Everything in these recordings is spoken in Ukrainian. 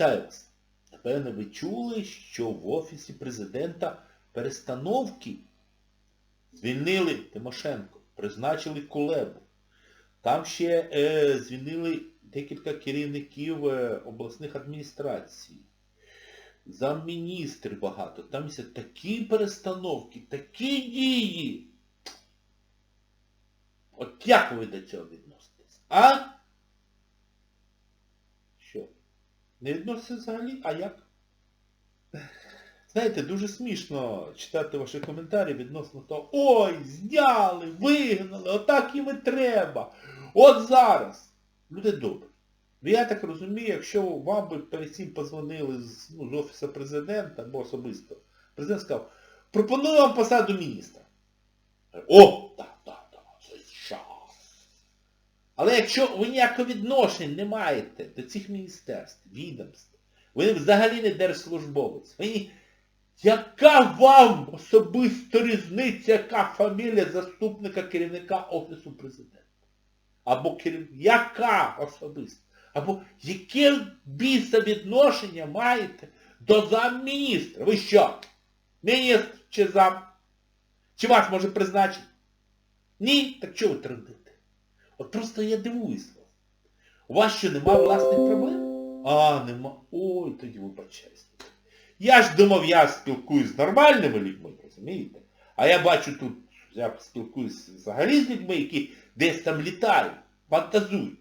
Вітаю вас. Напевно, ви чули, що в Офісі Президента перестановки звільнили Тимошенко, призначили Кулебу. Там ще е, звільнили декілька керівників е, обласних адміністрацій. Замміністри багато. Там є такі перестановки, такі дії. От як ви до цього відноситесь? А? Що? Не відноситься взагалі? А як? Знаєте, дуже смішно читати ваші коментарі відносно того, ой, зняли, вигнали, отак їм і треба. От зараз. Люди добрі. Ну, Я так розумію, якщо вам би перед цим позвонили з, ну, з Офісу Президента або особисто, президент сказав, пропоную вам посаду міністра. О, так, Але якщо ви ніякого відношення не маєте до цих міністерств, відомств, ви взагалі не держслужбовець, ви. Яка вам особисто різниця, яка фамілія заступника керівника Офісу Президента? Або керів... Яка особисто? Або яке біса відношення маєте до замміністра? Ви що? Міністр чи зам? Чи вас може призначити? Ні? Так чого ви трендите? От просто я дивуюсь вас. У вас що, нема власних проблем? А, нема. Ой, тоді вибачаюсь. Я ж думав, я спілкуюсь з нормальними людьми, розумієте? А я бачу тут, я спілкуюсь взагалі з людьми, які десь там літають, фантазують.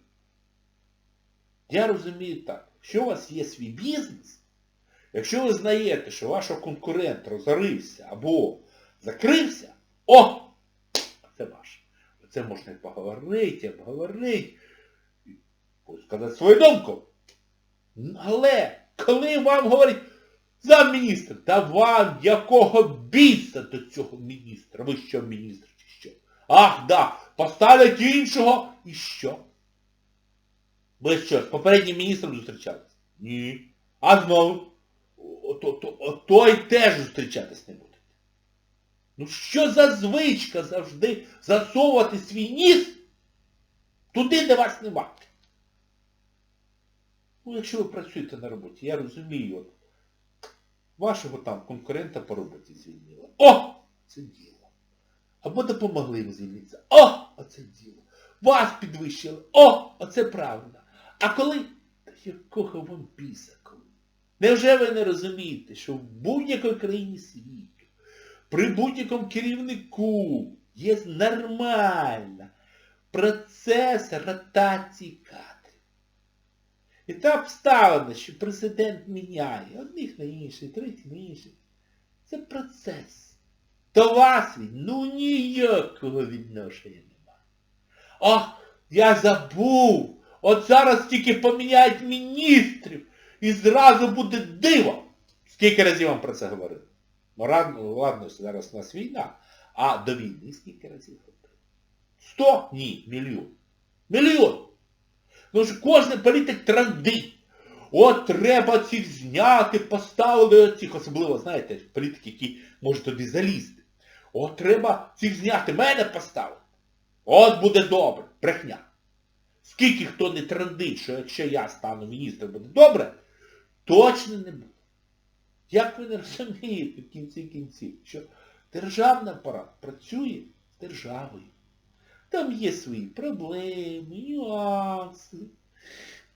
Я розумію так, якщо у вас є свій бізнес, якщо ви знаєте, що ваш конкурент розорився або закрився, о! Це і поговорити, обговорити, сказати свою думку. Але коли вам говорять, замміністр, та вам якого біса до цього міністра? Ви що, міністр чи що? Ах, да, поставлять іншого і що? Ви що, з попереднім міністром зустрічались? Ні. А знову? Той теж зустрічатись не будете. Ну що за звичка завжди засовувати свій ніс туди, де вас нема? Ну, якщо ви працюєте на роботі, я розумію, от, вашого там конкурента по роботі звільнили. О! Це діло. Або допомогли їм звільнитися. О! Оце діло. Вас підвищили. О! Оце правда. А коли... Та якого вам біса? Невже ви не розумієте, що в будь-якій країні світу, при будь-якому керівнику є нормальна процес ротації кадрів? І та обставина, що президент міняє одних на інших, третіх на інших. Це процес. До вас він, ну ніякого відношення немає. Ах, я забув! От зараз тільки поміняють міністрів і зразу буде диво. Скільки разів вам про це говорили? Ну, ладно, ладно, зараз у нас війна. А до війни скільки разів говорили? Сто? Ні, мільйон. Мільйон! Ну ж кожен політик трандить. От треба цих зняти, поставили цих, особливо, знаєте, політики, які можуть туди залізти. От треба цих зняти, мене поставити. От буде добре. Брехня. Скільки хто не трандить, що якщо я стану міністром, буде добре, точно не буде. Як ви не розумієте в кінці кінців, що державний апарат працює з державою. Там є свої проблеми, нюанси,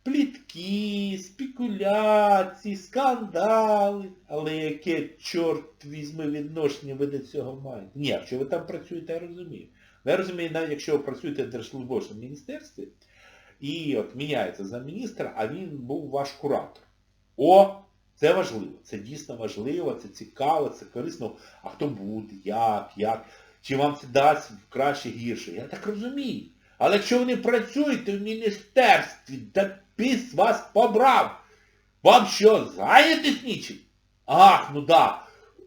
плітки, спекуляції, скандали. Але яке, чорт візьме, відношення ви до цього маєте? Ні, якщо ви там працюєте, я розумію. Ну, Я розумію, навіть якщо ви працюєте в Держслужбовому міністерстві, і от міняється за міністра, а він був ваш куратор. О, це важливо, це дійсно важливо, це цікаво, це корисно. А хто буде, як, як? Чи вам це дасть краще, гірше? Я так розумію. Але якщо ви не працюєте в міністерстві, да піс вас побрав. Вам що, зайнятись нічим? Ах, ну да.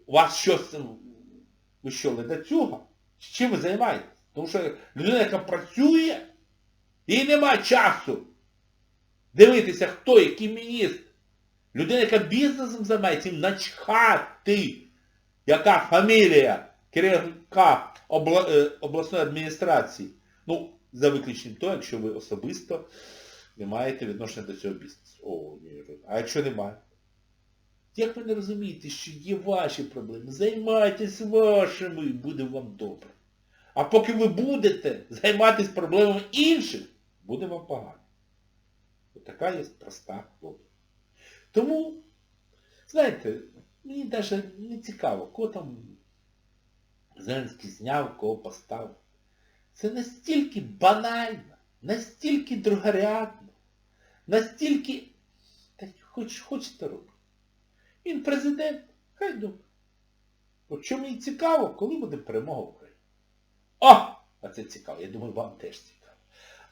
У вас що, ви що, ледацюга? Чим ви займаєтесь? Тому що людина, яка працює, їй немає часу дивитися, хто, який міністр. Людина, яка бізнесом займається, їм начхати, яка фамілія керівника обла... обласної адміністрації. Ну, за виключенням того, якщо ви особисто не маєте відношення до цього бізнесу. О, ні, а якщо немає? Як ви не розумієте, що є ваші проблеми? Займайтесь вашими і буде вам добре. А поки ви будете займатися проблемами інших, буде вам погано. Отака є проста логіка. Тому, знаєте, мені навіть не цікаво, кого там Зеленський зняв, кого поставив. Це настільки банально, настільки другорядно, настільки... Та хоч хочете робити. Він президент, хай думає. От що мені цікаво, коли буде перемога в Україні. О! А це цікаво, я думаю, вам теж цікаво.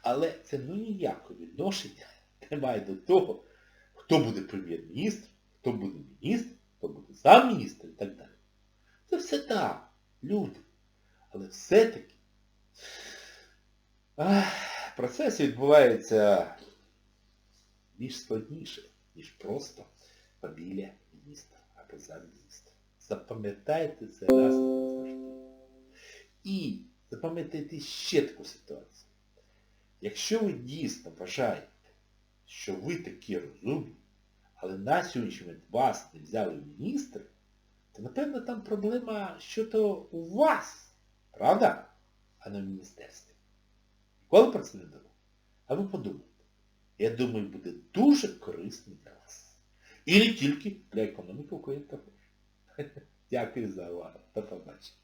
Але це ну ніякого відношення не має до того, хто буде прем'єр-міністр, хто буде міністр, хто буде замміністр і так далі. Це все так, люди. Але все-таки процес відбувається більш складніше, ніж просто фамілія міністра або замміністра. Запам'ятайте це раз назавжди. І запам'ятайте ще таку ситуацію. Якщо ви дійсно вважаєте, що ви такі розумні, але на сьогоднішній вас не взяли в міністри, то напевно там проблема щодо у вас, правда? А не в міністерстві. Ніколи про це не думав? А ви подумайте. Я думаю, буде дуже корисно для вас. І не тільки для економіки України також. Дякую за увагу. До побачення.